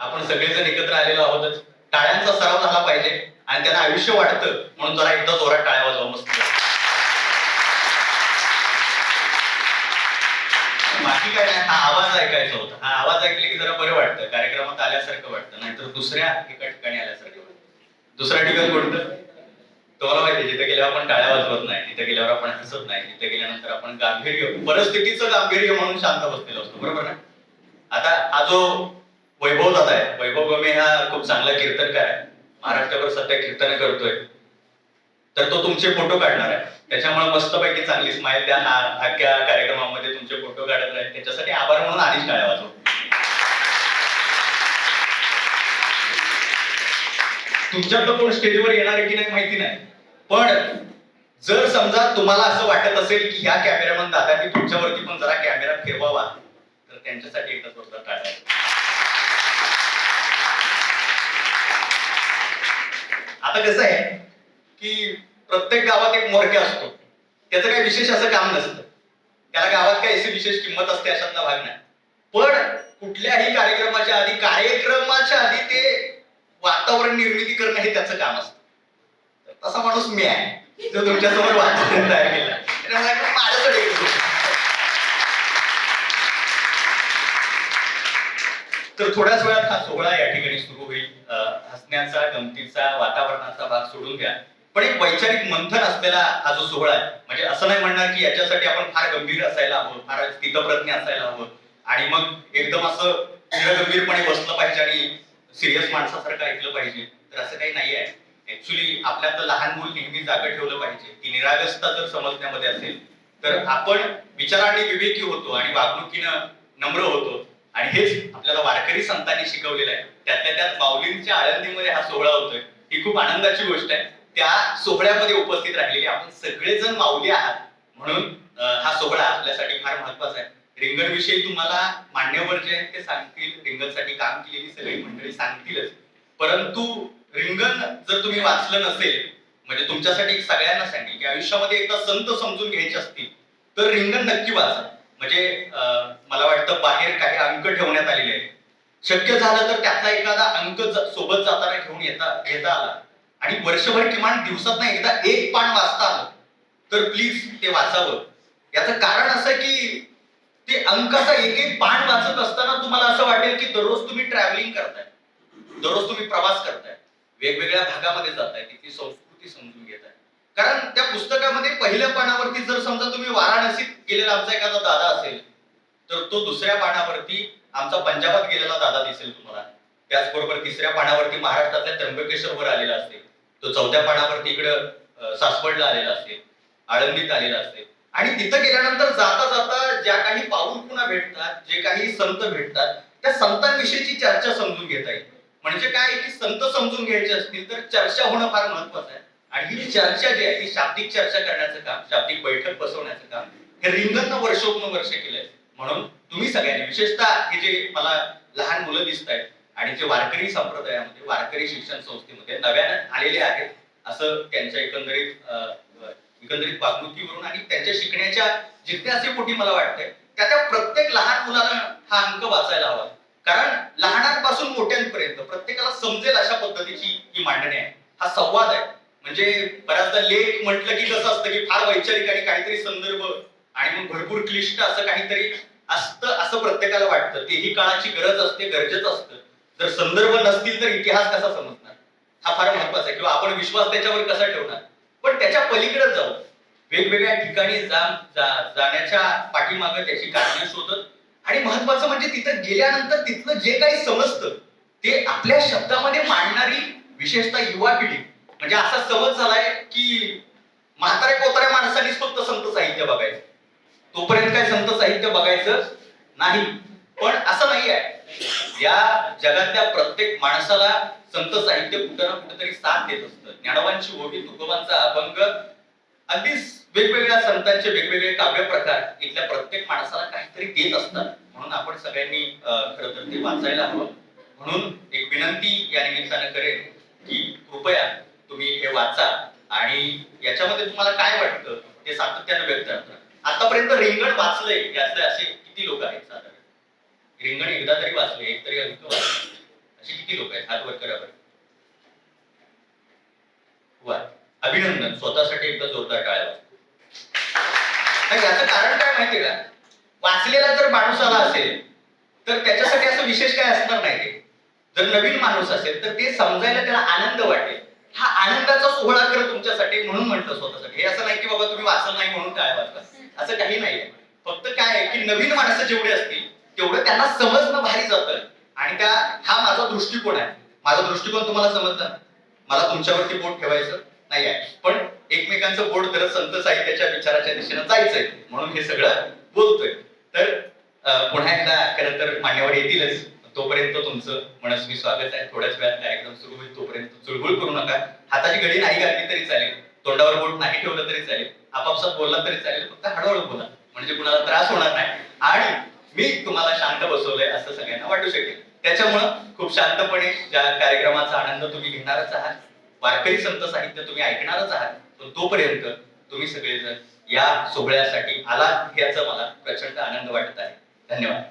आपण सगळेजण एकत्र आलेलो आहोतच. टाळ्यांचा सराव झाला पाहिजे आणि त्यांना आयुष्य वाढतं म्हणून जरा एकदा जोरात टाळ्या वाजवा मस्त बाकी काय नाही हा आवाज ऐकायचा होता. हा आवाज ऐकले की जरा बरं वाटतं. कार्यक्रमात आल्यासारखं वाटतं. नाहीतर दुसऱ्या एका ठिकाणी आल्यासारखं वाटतं. दुसरं ठिकाण कोणतं? तुम्हाला माहिती जिथे गेल्यावर आपण टाळ्या वाजवत नाही तिथे गेल्यावर आपण हसत नाही तिथे गेल्यानंतर आपण गांभीर्य परिस्थितीचं गांभीर्य म्हणून शांत बसलेलो असतो. बरोबर ना? आता हा जो वैभव दादा आहे. वैभव गमे हा खूप चांगला कीर्तनकार आहे. महाराष्ट्रावर सध्या कीर्तन करतोय. तर तो तुमचे फोटो काढणार आहे. त्याच्यामुळे मस्तपैकी चांगली स्माईल त्या अख्ख्या कार्यक्रमामध्ये तुमचे फोटो काढत राहील. त्याच्यासाठी आभार म्हणून आधीच टाळ्या वाजव तुमच्यातलं कोण स्टेजवर येणार आहे की नाही माहिती नाही. पण जर समजा तुम्हाला असं वाटत असेल की ह्या कॅमेरामन दादांनी तुमच्यावरती पण जरा कॅमेरा फिरवावा तर त्यांच्यासाठी एकदा जोरदार टाळ्या आता कसं आहे की प्रत्येक गावात एक मोरके असतो. त्याचं काही विशेष असं काम नसतं. त्याला गावात काही अशी विशेष किंमत असते अशातला भाग नाही. पण कुठल्याही कार्यक्रमाच्या आधी कार्यक्रमाच्या आधी ते वातावरण निर्मिती करणं हे त्याचं काम असतं. तसा माणूस मी आहे. जो तुमच्यासमोर वातावरण तयार केलं. तर थोड्याच वेळात हा सोहळा या ठिकाणी सुरू होईल. हसण्याचा गमतीचा वातावरणाचा भाग सोडून द्या. पण एक वैचारिक मंथन असलेला हा जो सोहळा आहे म्हणजे असं नाही म्हणणार की याच्यासाठी आपण फार गंभीर असायला हवं फार स्थितप्रज्ञ असायला हवं. आणि मग एकदम असं गंभीरपणे बसलं पाहिजे आणि सिरियस माणसासारखं ऐकलं पाहिजे. तर असं काही नाही आहे. ऍक्च्युली आपल्यातलं लहान मूल नेहमी जागं ठेवलं पाहिजे. ती निरागसता जर समजण्यामध्ये असेल तर आपण विचाराने विवेकी होतो आणि वागणुकीनं नम्र होतो. आणि हेच आपल्याला वारकरी संतांनी शिकवलेलं आहे. त्यातल्या त्यात माऊलींच्या आळंदीमध्ये हा सोहळा होतोय. ही खूप आनंदाची गोष्ट आहे. त्या सोहळ्यामध्ये उपस्थित राहिलेले आपण सगळेजण माऊली आहात. म्हणून हा सोहळा आपल्यासाठी फार महत्त्वाचा आहे. रिंगण विषयी तुम्हाला मान्यवर जे आहेत ते सांगतील. रिंगणसाठी काम केलेली सगळी मंडळी सांगतीलच. परंतु रिंगण जर तुम्ही वाचलं नसेल म्हणजे तुमच्यासाठी सगळ्यांना सांगेल की आयुष्यामध्ये एकदा संत समजून घ्यायचे असतील तर रिंगण नक्की वाचा. म्हणजे मला वाटतं बाहेर काही अंक ठेवण्यात आलेले आहेत. शक्य झालं तर त्यातला एखादा अंक सोबत जाताना घेऊन येता घेता आला. आणि वर्षभर किमान दिवसात एकदा एक पान वाचता आलं. तर प्लीज ते वाचावं. याचं कारण असं की ते अंकाचा एक एक पान वाचत असताना तुम्हाला असं वाटेल की दररोज तुम्ही ट्रॅव्हलिंग करताय. दररोज तुम्ही प्रवास करताय. वेगवेगळ्या भागामध्ये जाताय तिथली संस्कृती समजून घेताय. कारण त्या पुस्तकामध्ये पहिल्या पानावरती जर समजा तुम्ही वाराणसीत गेलेला आमचा एखादा दादा असेल तर तो दुसऱ्या पानावरती आमचा पंजाबात गेलेला दादा दिसेल तुम्हाला. त्याचबरोबर तिसऱ्या पानावरती महाराष्ट्रातल्या त्र्यंबकेश्वरवर आलेला असेल. तो चौथ्या पानावरती इकडं सासवडला आलेला असेल आळंदीत आलेला असेल. आणि तिथं गेल्यानंतर जाता जाता ज्या काही पाऊल पुन्हा भेटतात जे काही संत भेटतात त्या संतांविषयीची चर्चा समजून घेता येईल म्हणजे काय की संत समजून घ्यायचे असतील तर चर्चा होणं फार महत्वाचं आहे. आणि ही चर्चा जी आहे ती शाब्दिक चर्चा करण्याचं काम शाब्दिक बैठक बसवण्याचं काम हे रिंगणनं वर्षोपनुवर्ष केलंय. म्हणून तुम्ही सगळ्यांनी विशेषतः हे जे मला लहान मुलं दिसत आहेत आणि जे वारकरी संप्रदायामध्ये वारकरी शिक्षण संस्थेमध्ये नव्यानं आलेले आहेत असं त्यांच्या एकंदरीत एकंदरीत वागणुकीवरून आणि त्यांच्या शिकण्याच्या जिज्ञासेपोटी मला वाटतंय त्या त्या प्रत्येक लहान मुलाला हा अंक वाचायला हवा. कारण लहानांपासून मोठ्यांपर्यंत प्रत्येकाला समजेल अशा पद्धतीची ही मांडणी आहे. हा संवाद आहे. म्हणजे बऱ्याचदा लेख म्हटलं की कसं असतं की फार वैचारिक आणि काहीतरी संदर्भ आणि मग भरपूर क्लिष्ट असं काहीतरी असतं असं प्रत्येकाला वाटतं. तेही काळाची गरज असते गरजेचं असतं. जर संदर्भ नसतील तर इतिहास कसा समजणार? हा फार महत्त्वाचा आहे. किंवा आपण विश्वास त्याच्यावर कसा ठेवणार? पण त्याच्या पलीकडे जाऊ. वेगवेगळ्या ठिकाणी जा जा- जाण्याच्या पाठीमागं त्याची कारणे शोधत. आणि महत्वाचं म्हणजे तिथं गेल्यानंतर तिथलं जे काही समजतं ते आपल्या शब्दामध्ये मांडणारी विशेषतः युवा पिढी. म्हणजे असा समज झालाय की म्हातारे कोताऱ्या माणसांनीच फक्त संत साहित्य बघायचं. तोपर्यंत काय संत साहित्य बघायचं नाही. पण असं नाही आहे या जगातल्या प्रत्येक माणसाला संत साहित्य कुठं ना कुठेतरी साथ देत असतं. ज्ञानवांची ओढी तुकोबांचा अभंग अगदीच वेगवेगळ्या संतांचे वेगवेगळे काव्य प्रकार इथल्या प्रत्येक माणसाला काहीतरी देत असतात म्हणून आपण सगळ्यांनी अं, खरं तर ते वाचायला हवं. म्हणून एक विनंती या निमित्तानं करेन की कृपया तुम्ही हे वाचा आणि याच्यामध्ये तुम्हाला काय वाटतं? ते सातत्यानं व्यक्त आतापर्यंत रिंगण वाचलंय. यातले असे किती लोक आहेत साधारण? रिंगण एकदा तरी वाचले एक तरी अंक वाचले असे किती लोक आहेत? हात वर करा बरं. वा अभिनंदन. स्वतःसाठी एकदा जोरदार टाळ्या वाजवा. नाही याचं कारण काय माहितीये का? वाचलेला जर माणूस आला असेल तर त्याच्यासाठी असं विशेष काय असणार नाही ते. जर नवीन माणूस असेल तर ते समजायला त्याला आनंद वाटेल. हा आनंदाचा सोहळा खरं तुमच्यासाठी म्हणून म्हटलं स्वतःसाठी. हे असं नाही की बाबा तुम्ही वाचलं नाही म्हणून काय वाचता असं काही नाहीये फक्त काय आहे की नवीन माणसं जेवढे असतील तेवढं त्यांना समजणं भारी जातं. आणि त्या हा माझा दृष्टिकोन आहे. माझा दृष्टिकोन तुम्हाला समजला? मला तुमच्यावरती बोट ठेवायचं नाही आहे. पण एकमेकांचं बोट धरत संत साहित्याच्या विचाराच्या दिशेनं जायचंय. म्हणून हे सगळं बोलतोय. तर पुन्हा एकदा खरं तर मान्यवर येतीलच. तोपर्यंत तुमचं मनस्वी स्वागत आहे. थोड्याच वेळात कार्यक्रम सुरू होईल. तोपर्यंत चुळबुळ करू नका. हाताची घडी नाही घातली तरी चालेल. तोंडावर बोट नाही ठेवलं तरी चालेल. आपापसात बोलला तरी चालेल. फक्त हळूहळू बोला. म्हणजे कुणाला त्रास होणार नाही. आणि मी तुम्हाला शांत बसवलंय असं सगळ्यांना वाटू शकेल. त्याच्यामुळं खूप शांतपणे ज्या कार्यक्रमाचा आनंद तुम्ही घेणारच आहात वारकरी संत साहित्य तुम्ही ऐकणारच आहात पण तोपर्यंत तुम्ही सगळेजण या सोहळ्यासाठी आलात याचा मला प्रचंड आनंद वाटत आहे. धन्यवाद.